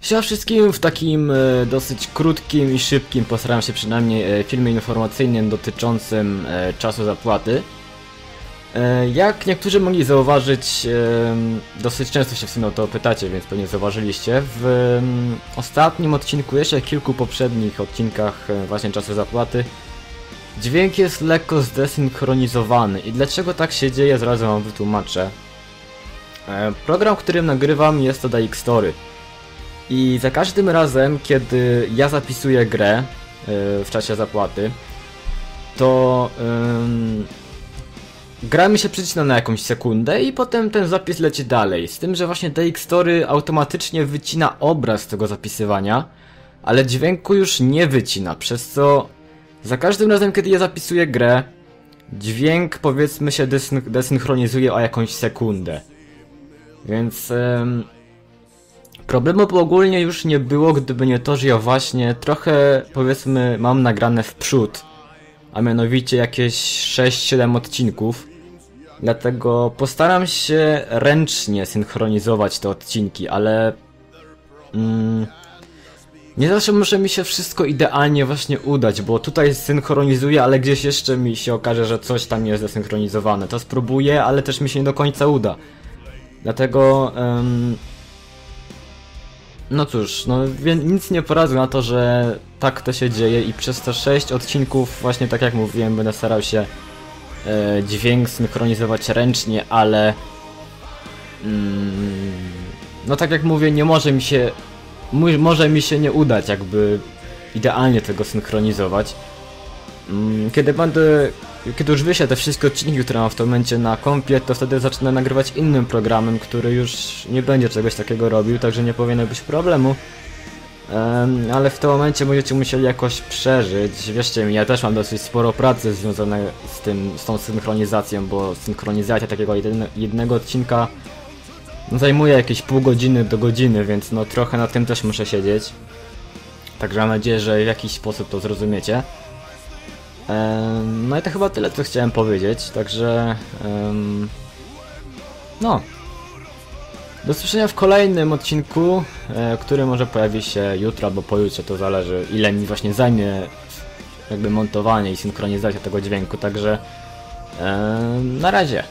Siema wszystkim w takim e, dosyć krótkim i szybkim, postaram się przynajmniej, e, filmie informacyjnym dotyczącym e, czasu zapłaty. Jak niektórzy mogli zauważyć, dosyć często się w sumie o to pytacie, więc pewnie zauważyliście, w mm, ostatnim odcinku, jeszcze kilku poprzednich odcinkach właśnie czasu zapłaty, dźwięk jest lekko zdesynchronizowany i dlaczego tak się dzieje, zaraz wam wytłumaczę. Program, którym nagrywam jest to DX Story. I za każdym razem, kiedy ja zapisuję grę yy, w czasie zapłaty, to gra mi się przycina na jakąś sekundę i potem ten zapis leci dalej. Z tym, że właśnie DX Story automatycznie wycina obraz tego zapisywania, ale dźwięku już nie wycina, przez co za każdym razem, kiedy ja zapisuję grę, dźwięk powiedzmy się desyn desynchronizuje o jakąś sekundę. Więc... Problemu ogólnie już nie było, gdyby nie to, że ja właśnie trochę, powiedzmy, mam nagrane w przód. A mianowicie jakieś 6-7 odcinków. Dlatego postaram się ręcznie synchronizować te odcinki, ale... Mm, nie zawsze może mi się wszystko idealnie właśnie udać, bo tutaj synchronizuję, ale gdzieś jeszcze mi się okaże, że coś tam jest zesynchronizowane. To spróbuję, ale też mi się nie do końca uda. Dlatego... Um, no cóż, no nic nie poradzę na to, że tak to się dzieje i przez te 6 odcinków, właśnie tak jak mówiłem, będę starał się e, dźwięk synchronizować ręcznie, ale mm, no tak jak mówię, nie może mi się może mi się nie udać jakby idealnie tego synchronizować. Mm, kiedy będę kiedy już wyślę te wszystkie odcinki, które mam w tym momencie na kompie, to wtedy zacznę nagrywać innym programem, który już nie będzie czegoś takiego robił, także nie powinno być problemu. Um, ale w tym momencie będziecie musieli jakoś przeżyć. Wierzcie mi, ja też mam dosyć sporo pracy związane z tym, z tą synchronizacją, bo synchronizacja takiego jedne, jednego odcinka zajmuje jakieś pół godziny do godziny, więc no trochę na tym też muszę siedzieć. Także mam nadzieję, że w jakiś sposób to zrozumiecie. No i to chyba tyle, co chciałem powiedzieć, także... No. Do słyszenia w kolejnym odcinku, e, który może pojawi się jutro albo pojutrze, to zależy ile mi właśnie zajmie jakby montowanie i synchronizacja tego dźwięku, także na razie.